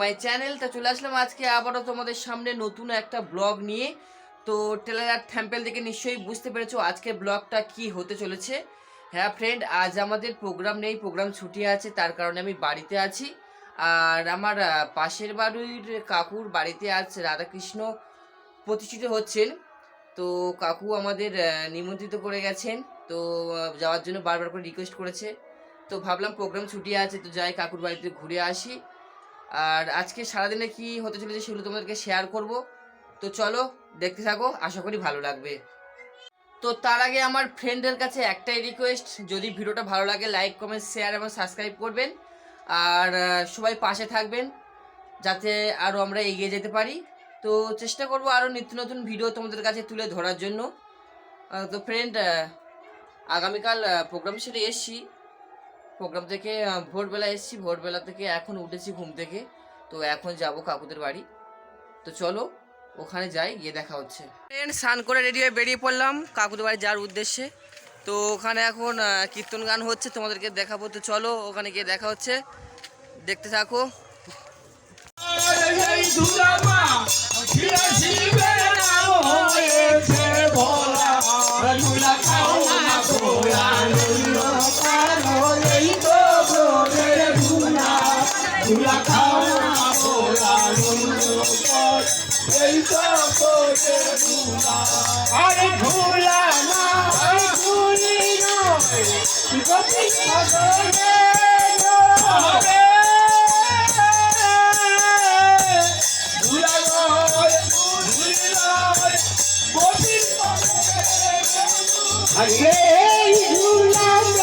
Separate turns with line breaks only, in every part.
My channel তা চলে আসলাম আজকে আবারও তোমাদের সামনে নতুন একটা ব্লগ নিয়ে। তো টেলার আর থ্যাম্পেল থেকে নিশ্চয়ই বুঝতে পেরেছ আজকে ব্লগটা কি হতে চলেছে। হ্যাঁ ফ্রেন্ড আজ আমাদের প্রোগ্রাম নেই প্রোগ্রাম ছুটি আছে, তার কারণে আমি বাড়িতে আছি। আর আমার পাশের বাড়ির কাকুর বাড়িতে আজ রাধাকৃষ্ণ প্রতিষ্ঠিত হচ্ছেন। তো কাকু আমাদের নিমন্ত্রিত করে গেছেন। তো যাওয়ার জন্য বারবার করে রিকোয়েস্ট করেছে। তো ভাবলাম প্রোগ্রাম ছুটি আছে, তো যাই কাকুর বাড়িতে ঘুরে আসি। আর আজকে সারাদিনে কি হতে চলেছে সেগুলো তোমাদেরকে শেয়ার করব। তো চলো, দেখতে থাকো, আশা করি ভালো লাগবে। তো তার আগে আমার ফ্রেন্ডের কাছে একটাই রিকোয়েস্ট যদি ভিডিওটা ভালো লাগে লাইক কমেন্ট শেয়ার এবং সাবস্ক্রাইব করবেন। আর সবাই পাশে থাকবেন, যাতে আরও আমরা এগিয়ে যেতে পারি। তো চেষ্টা করব আরও নিত্য নতুন ভিডিও তোমাদের কাছে তুলে ধরার জন্য। তো ফ্রেন্ড আগামীকাল প্রোগ্রাম সেরে এসছি। প্রোগ্রাম থেকে ভোরবেলা এসেছি। ভোরবেলা থেকে এখন উঠেছি ঘুম থেকে। তো এখন যাব কাকুদের বাড়ি। তো চলো ওখানে যাই গিয়ে দেখা হচ্ছে। ট্রেন স্নান করে রেডি হয়ে বেরিয়ে পড়লাম কাকুদের বাড়ি যাওয়ার উদ্দেশ্যে। তো ওখানে এখন কীর্তন গান হচ্ছে তোমাদেরকে দেখাবো। তো চলো ওখানে গিয়ে দেখা হচ্ছে। দেখতে থাকো।
না ভুলি নয় গতি ভগলে নয় ভুলা নয় ভুলি নয় গতি আরে ঝুলা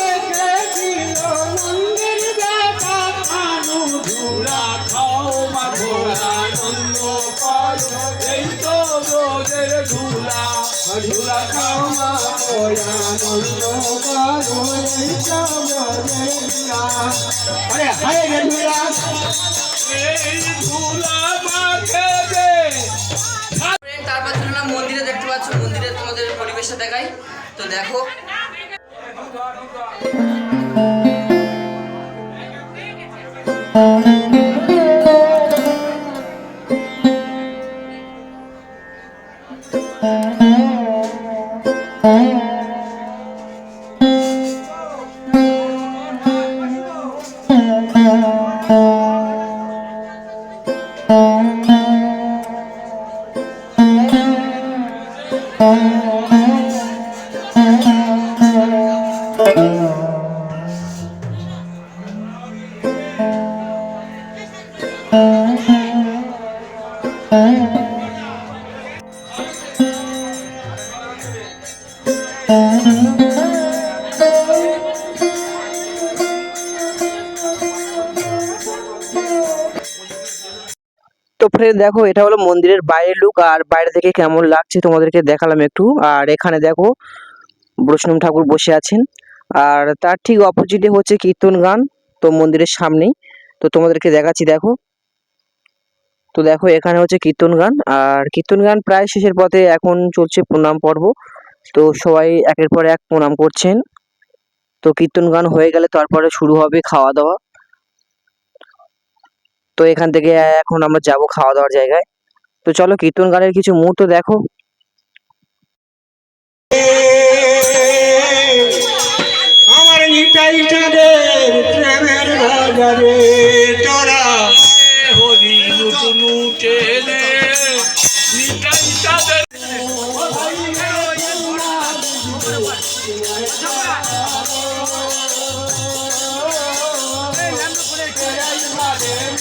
ঝুলা দে
তারপর মন্দিরে দেখতে পাচ্ছ মন্দিরে তোমাদের পরিবেশটা দেখাই। তো দেখো ফ্রেন্ড দেখো, এটা হলো মন্দিরের বাইরের লুক আর বাইরে থেকে কেমন লাগছে তোমাদেরকে দেখালাম একটু। আর এখানে দেখো, বৈষ্ণব ঠাকুর বসে আছেন। আর তার ঠিক অপোজিটে হচ্ছে কীর্তন গান, তো মন্দিরের সামনেই। তো তোমাদেরকে দেখাচ্ছি, দেখো। তো দেখো, এখানে হচ্ছে কীর্তন গান। আর কীর্তন গান প্রায় শেষের পথে এখন চলছে প্রণাম পর্ব। তো সবাই একের পর এক প্রণাম করছেন। তো কীর্তন গান হয়ে গেলে তারপরে শুরু হবে খাওয়া দাওয়া। তো এখান থেকে এখন আমরা যাব খাওয়া দাওয়ার জায়গায়। তো চলো কীর্তন গানের কিছু মুহূর্ত দেখো।
আমার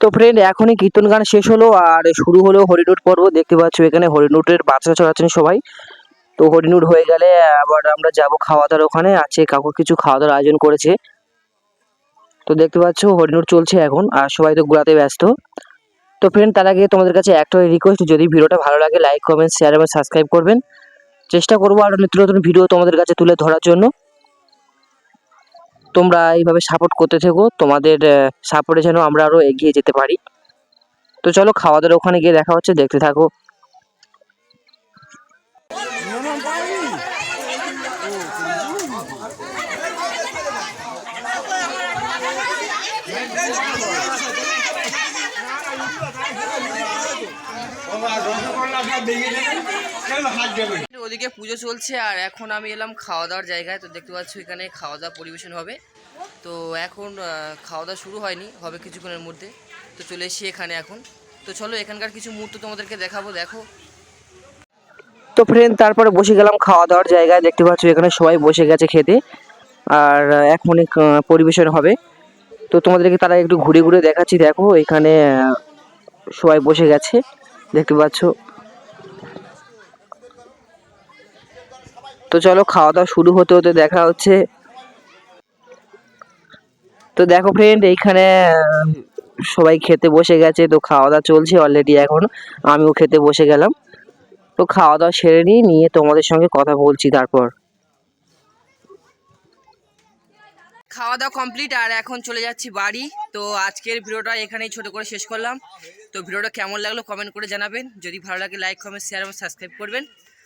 তো ফ্রেন্ড এখনই কীর্তন গান শেষ হলো আর শুরু হলো হরিনুট পর্ব। দেখতে পাচ্ছ এখানে হরিনুটের বাচ্চা চড়াচ্ছেন সবাই। তো হরিনুট হয়ে গেলে আবার আমরা যাব খাওয়া দাওয়ার ওখানে। আছে কাকু কিছু খাওয়া দাওয়ার আয়োজন করেছে। তো দেখতে পাচ্ছ হরিণুর চলছে এখন আর সবাই তো ঘোরাতে ব্যস্ত। তো ফ্রেন্ড তার আগে তোমাদের কাছে একটা রিকোয়েস্ট যদি ভিডিওটা ভালো লাগে লাইক কমেন্ট শেয়ার এবং সাবস্ক্রাইব করবেন। চেষ্টা করব আরও নিত্য নতুন ভিডিও তোমাদের কাছে তুলে ধরার জন্য। তোমরা এইভাবে সাপোর্ট করতে থেকো, তোমাদের সাপোর্টে যেন আমরা আরও এগিয়ে যেতে পারি। তো চলো খাওয়া দাওয়ার ওখানে গিয়ে দেখা হচ্ছে, দেখতে থাকো।
হাত
ওদিকে পুজো চলছে আর এখন আমি এলাম খাওয়া দাওয়ার জায়গায়। তো দেখতে পাচ্ছ এখানে খাওয়া দাওয়া পরিবেশন হবে। তো এখন খাওয়া দাওয়া শুরু হয়নি, হবে কিছুক্ষণের মধ্যে। তো চলে এসেছি এখানে এখন। তো চলো, এখানকার কিছু মুহূর্ত তোমাদেরকে দেখাবো, দেখো।
তো ফ্রেন্ড তারপরে বসে গেলাম খাওয়া দাওয়ার জায়গায়। দেখতে পাচ্ছ এখানে সবাই বসে গেছে খেতে। আর এখন পরিবেশন হবে। তো তোমাদেরকে তারা একটু ঘুরে ঘুরে দেখাচ্ছি। দেখো, এখানে সবাই বসে গেছে। দেখতে পাচ্ছ তো চলো খাওয়া দাওয়া শুরু হতে হতে দেখা হচ্ছে। তো দেখো ফ্রেন্ড এইখানে সবাই খেতে বসে গেছে, তো খাওয়া দাওয়া চলছে অলরেডি এখন। আমিও খেতে বসে গেলাম। তো খাওয়া দাওয়া সেরে নিয়ে নিয়ে তোমাদের সঙ্গে কথা বলছি তারপর।
খাওয়া দাওয়া কমপ্লিট আর এখন চলে যাচ্ছি বাড়ি। তো আজকের ভিডিওটা এখানেই ছোট করে শেষ করলাম। তো ভিডিওটা কেমন লাগল কমেন্ট করে জানাবেন। যদি ভালো লাগে লাইক কমেন্ট শেয়ার এবং সাবস্ক্রাইব করবেন।